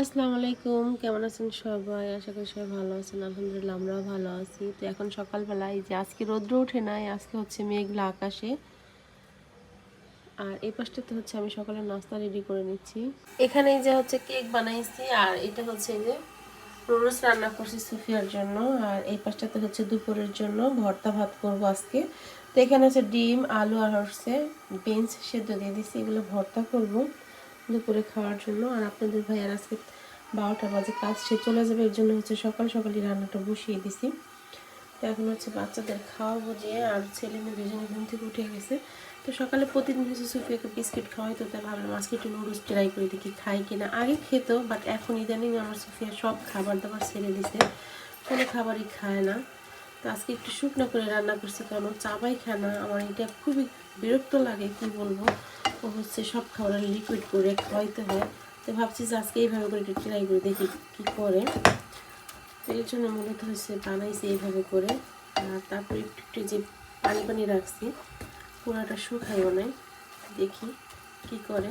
আসসালামু আলাইকুম, কেমন আছেন সবাই? আশা করি সবাই ভালো আছেন। আলহামদুলিল্লাহ, আমরাও ভালো আছি। তো এখন সকালবেলা এই যে আজকে রৌদ্র ওঠে নাই, আজকে হচ্ছে মেঘলা আকাশে। আর এই পাশটাতে হচ্ছে আমি সকালে নাস্তা রেডি করে নিচ্ছি। এখানে যে হচ্ছে কেক বানাইছি, আর এটা হচ্ছে যে নুডলস রান্না করছি সুফিয়ার জন্য। আর এই পাশটাতে হচ্ছে দুপুরের জন্য ভর্তা ভাত করব আজকে। তো এখানে হচ্ছে ডিম, আলু আর হচ্ছে বিনস সেদ্ধ দিয়ে দিচ্ছি এগুলো ভর্তা করব। দুপুরে খাওয়ার জন্য। আর আপনাদের ভাইয়ার আজকে বারোটা বাজে কাজ, সে চলে যাবে, এর জন্য হচ্ছে সকাল সকালই রান্নাটা বসিয়ে দিছি। তো এখন হচ্ছে বাচ্চাদের খাওয়াবো যে, আর ছেলে মেয়ে দুজনে ঘুম থেকে উঠে গেছে। তো সকালে প্রতিদিন হচ্ছে সুফিয়াকে বিস্কিট খাওয়াই তো তাই ভাবলাম আজকে একটু নুডলস ট্রাই করে, দেখি খাই কিনা। আগে খেত বাট এখন ইদানিং আমার সুফিয়া সব খাবার দাবার ছেড়ে দিছে। কোনো খাবারই খায় না। তো আজকে একটু শুকনো করে রান্না করছি, কারণ চাবাই খায় না। আমার এটা খুবই বিরক্ত লাগে, কি বলব? হচ্ছে সব খাবার লিকুইড করে খাওয়াইতে হয়। তো ভাবছি যে আজকে এইভাবে করে একটু ট্রাই করে, দেখি কী করে। তো এর জন্য মূলত হচ্ছে বানাইছি এইভাবে করে। আর তারপরে একটু একটু যে পানি পানি রাখছি পুরাটা শুকাইও নাই। দেখি কি করে।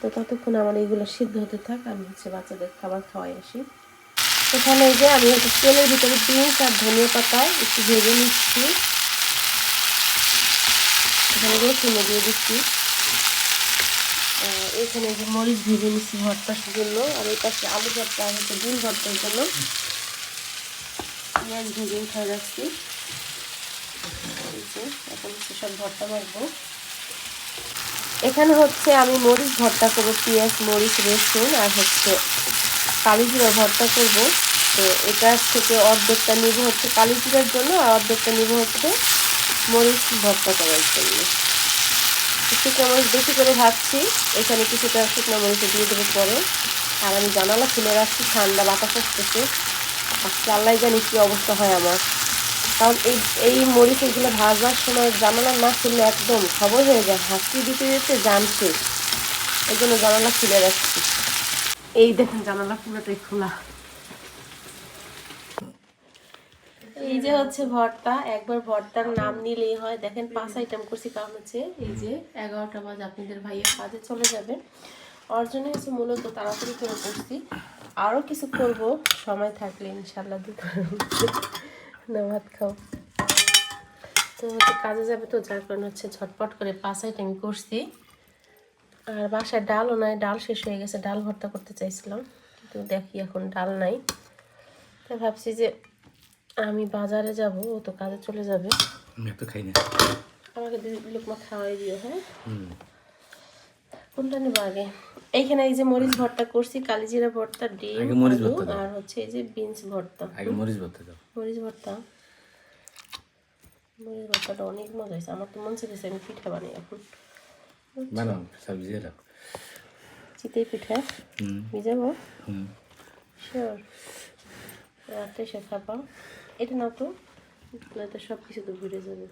তো ততক্ষণ আমার এইগুলো সিদ্ধ হতে থাক, আমি হচ্ছে বাচ্চাদের খাবার খাওয়াই আসি। এখানে যে আমি হচ্ছে তেলের ভিতরে বিনস আর ধনিয়া পাতা, একটু ভেজে নিচ্ছি। এখানে রসুন দিয়ে দিচ্ছি। এখানে যে মরিচ ভেজে নিচ্ছি ভর্তার জন্য, আর এই পাশে আলু ভর্তা হচ্ছে ডিম ভর্তার জন্য। পেঁয়াজ ভেজে উঠায় রাখছি। এখন হচ্ছে সব ভর্তা মাখবো। এখানে হচ্ছে আমি মরিচ ভর্তা করব, পেঁয়াজ, মরিচ, রসুন আর হচ্ছে কালি জিরা ভর্তা করব। তো এটার থেকে অর্ধেকটা নিব হচ্ছে কালি জিরার জন্য, আর অর্ধেকটা নিব হচ্ছে মরিচ ভর্তা করার জন্য। শুকনো মরিচ বেশি করে ভাবছি এখানে কিছুটা শুকনো মরিচ দিয়ে দেবো পরে। আর আমি জানালা খুলে রাখছি, ঠান্ডা বাতাস আসতেছে। আজকে আল্লাহ জানি কী অবস্থা হয় আমার। কারণ এই এই মরিচ এগুলো ভাজবার সময় জানালা না খুললে একদম খবর হয়ে যায়। হাসি দিতে দিতে জান শেষ। এই জন্য জানালা খুলে রাখছি। এই দেখুন, জানালা পুরোটাই খোলা। এই যে হচ্ছে ভর্তা, একবার ভর্তার নাম নিলেই হয়। দেখেন পাঁচ আইটেম করছি কারণ হচ্ছে এই যে এগারোটা বাজে আপনাদের ভাইয়ের কাজে চলে যাবে। ওর জন্য হচ্ছে মূলত তাড়াতাড়ি করে করছি। আরও কিছু করব, সময় থাকলে ইনশাল্লাহ না, ভাত খাও। তো হচ্ছে কাজে যাবে তো, যার কারণে হচ্ছে ঝটপট করে পাঁচ আইটেম করছি। আর বাসায় ডালও নাই, ডাল শেষ হয়ে গেছে, ডাল ভর্তা করতে চাইছিলাম। কিন্তু দেখি এখন ডাল নাই। তো ভাবছি যে আমি বাজারে যাব ও তো কাজে চলে যাবে। আমি এত খাই না। আমাকে দুই লোকমা খাওয়াই দিও হ্যাঁ? কোনটা নেব আগে? এইখানে এই যে মরিচ ভর্তা করছি কালিজিরা ভর্তা ডিম মরিচ ভর্তা আর হচ্ছে এই যে বিনস ভর্তা। আগে মরিচ ভর্তা দাও। মরিচ ভর্তা। মরিচ ভর্তাটা অনেক মজা হয়েছে আমার তো মন চাইছে আমি পিঠা বানাই এখন। বানাও সবজি দাও চিতই পিঠা হুম। ভিজাবো? হুম। শিওর রাতে সে খাবা। এটা না তো। নয়তো সব কিছু তো ঘুরে যাবে।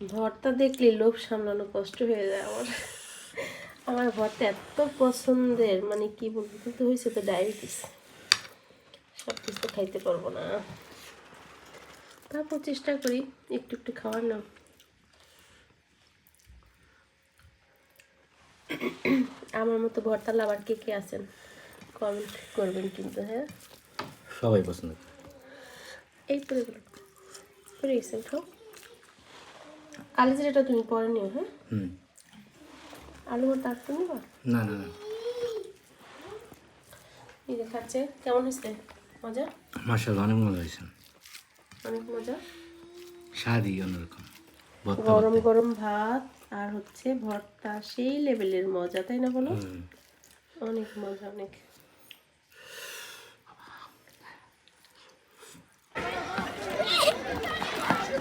ভর্তা দেখলে লোভ সামলানো কষ্ট হয়ে যায় আমার। আমার ভর্তা এত পছন্দের মানে কি বলব, কিন্তু হয়েছে তো ডায়াবেটিস। সব কিছু তো খাইতে পারব না। তারপর চেষ্টা করি একটু একটু খাওয়ার না আমার মতো ভর্তা লাভার কে কে আছেন? কমেন্ট করবেন কিন্তু হ্যাঁ? সবাই পছন্দ করে। এই পরে গেল পরে গেছেন খাও কালি জিরাটা তুমি পরে নিও হ্যাঁ? হুম। আলু ভর্তা আর তো নিবা? না না না। এই যে খাচ্ছে। কেমন হয়েছে? মজা? মার্শাল অনেক মজা হয়েছে। অনেক মজা? স্বাদই অন্যরকম। গরম গরম ভাত আর হচ্ছে ভর্তা সেই লেভেলের মজা তাই না বলো? অনেক মজা অনেক।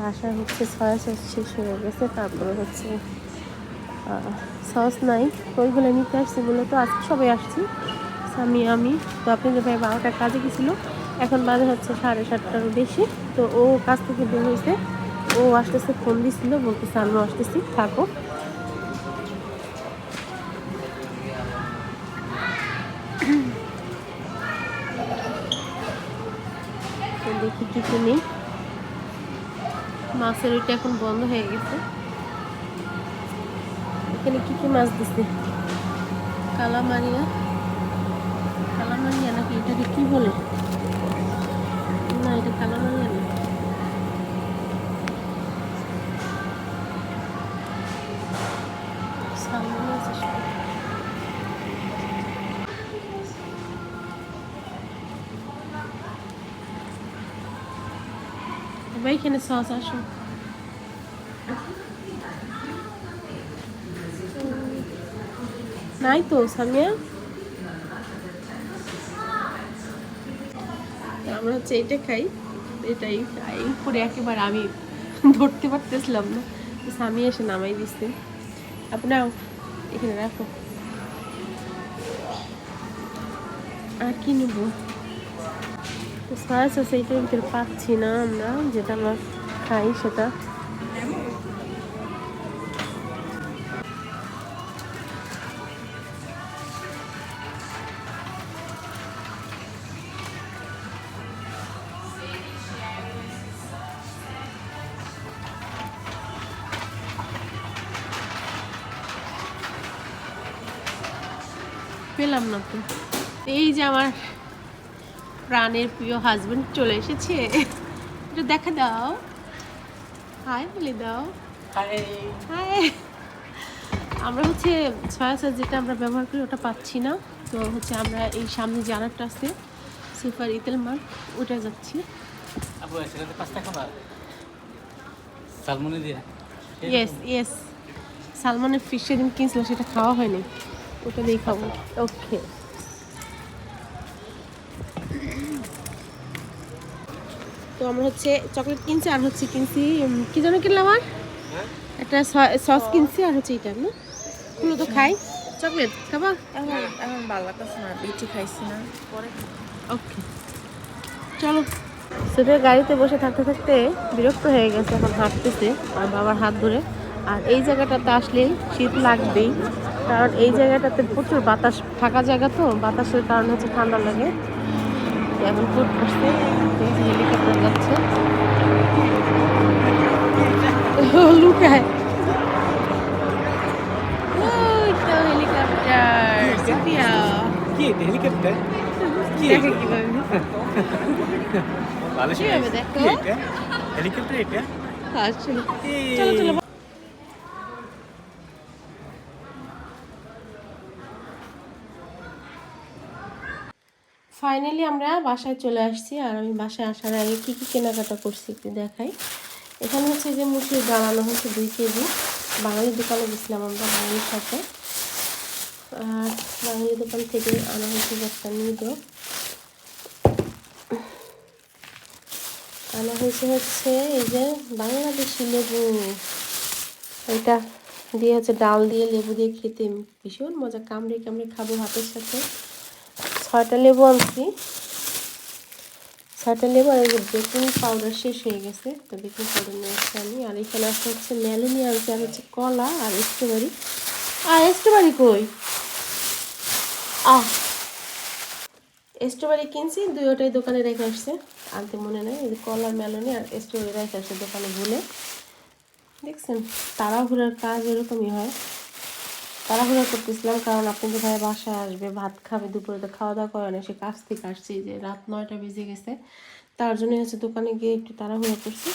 বাসায় হচ্ছে সয়া সস শেষ হয়ে গেছে, তারপরে হচ্ছে সস নাই। ওইগুলো নিতে আসছি মূলত আজকে সবাই আসছি। আমি আমি, তো আপনাদের ভাই বারোটার কাজে গেছিল, এখন বাজে হচ্ছে সাড়ে সাতটারও বেশি। তো ও কাজ থেকে বের হয়েছে। ও আসতেছে ফোন দিছিল, বলতেছে আমি আসতেছি, থাকো। তো দেখি কি কিনি মাছের ওইটা এখন বন্ধ হয়ে গেছে। এখানে কি কি মাছ দিছে? কালামারিয়া। কালামারিয়া নাকি এটাকে কি বলে? না, এটা কালামারিয়া না। ভাই এখানে সস আসো নাই তো সামিয়া আমরা হচ্ছে এটা খাই এটাই খাই। করে একেবারে আমি ধরতে পারতেছিলাম না। স্বামী এসে নামাই দিচ্ছে আপনার এখানে রাখো। আর কি নেব? সয়া সস এইটার ভিতরে পাচ্ছি না আমরা, যেটা আমরা খাই সেটা। পেলাম না তো। এই যে আমার প্রাণের প্রিয় হাজবেন্ড চলে এসেছে। একটু দেখা দাও। হাই বলে দাও। হাই আমরা হচ্ছে ছয়া সস যেটা আমরা ব্যবহার করি ওটা পাচ্ছি না। তো হচ্ছে আমরা এই সামনে যে আরেকটা আছে সুপার ইতেল মার্ক ওটা যাচ্ছি। ইয়েস ইয়েস সালমানের ফিশ সেদিন কিনছিল সেটা খাওয়া হয়নি। ওটা দিয়ে খাব। ওকে আমরা হচ্ছে চকলেট কিনছি আর হচ্ছে কিনছি কি যেন কিনলাম আর একটা সস কিনছি আর হচ্ছে এটা না? এগুলো তো খাই। চকলেট খাবা? এখন এখন ভালো লাগতেছে না বেশি খাইছি না। পরে ওকে। চলো। সেটা গাড়িতে বসে থাকতে থাকতে বিরক্ত হয়ে গেছে এখন হাঁটতেছে আর বাবার হাত ধরে। আর এই জায়গাটাতে আসলে শীত লাগবেই কারণ এই জায়গাটাতে প্রচুর বাতাস ফাঁকা জায়গা তো বাতাসের কারণে হচ্ছে ঠান্ডা লাগে। এখন ফুট করছে হেলিকপ্টার যাচ্ছে ও, লুকায় ওই তো হেলিকপ্টার সাফিয়া কি এটা হেলিকপ্টার কি দেখো কিভাবে ভালো কিভাবে দেখো এটা হেলিকপ্টার এটা আসলে ফাইনালি আমরা বাসায় চলে আসছি আর আমি বাসায় আসার আগে কী কী কেনাকাটা করছি একটু দেখাই। এখানে হচ্ছে যে মুসুর জ্বালানো হচ্ছে দুই কেজি। বাঙালি দোকানে গেছিলাম আমরা বাঙালির সাথে। আর বাঙালি দোকান থেকে আনা হয়েছে একটা নিদো আনা হয়েছে হচ্ছে এই যে বাংলাদেশি লেবু। এটা দিয়ে হচ্ছে ডাল দিয়ে লেবু দিয়ে খেতে ভীষণ মজা। কামড়ে কামড়ে খাব ভাতের সাথে। ছয়টা লেবু আনছি। ছয়টা লেবু আর বেকিং পাউডার শেষ হয়ে গেছে। তো বেকিং পাউডার নিয়ে আসছি আমি। আর এখানে আসতে হচ্ছে মেলোনি আনছি আর হচ্ছে কলা আর স্ট্রবেরি। আর স্ট্রবেরি কই? আহ! স্ট্রবেরি কিনছি দুইটাই দোকানে রেখে আসছে। আনতে মনে নেই, এই যে কলা মেলনি আর স্ট্রবেরি রেখে আসছে দোকানে ভুলে। দেখছেন? তাড়াহুড়ার কাজ এরকমই হয়। তাড়াহুড়া করতেছিলাম কারণ আপনাদের ভাই বাসায় আসবে, ভাত খাবে, দুপুরে তো খাওয়া দাওয়া করে না, সে কাজ থেকে আসছে যে রাত নয়টা বেজে গেছে। তার জন্য হচ্ছে দোকানে গিয়ে একটু তাড়াহুড়া করছি।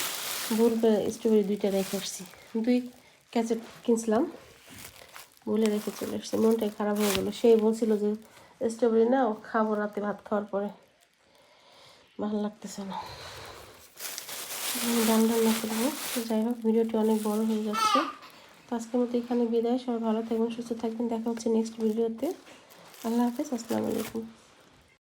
ভুল করে স্ট্রবেরি দুইটা রেখে আসছি। দুই ক্যাচেট কিনছিলাম, বলে রেখে চলে এসছে মনটাই খারাপ হয়ে গেলো। সেই বলছিল যে স্ট্রবেরি নাও, খাব রাতে ভাত খাওয়ার পরে। ভালো লাগতেছে না। ডাল রান্না করব। যাই হোক, ভিডিওটি অনেক বড় হয়ে যাচ্ছে। তো আজকের মতো এখানে বিদায়। সবাই ভালো থাকবেন, সুস্থ থাকবেন। দেখা হচ্ছে নেক্সট ভিডিওতে আল্লাহ হাফেজ, আসসালামু আলাইকুম।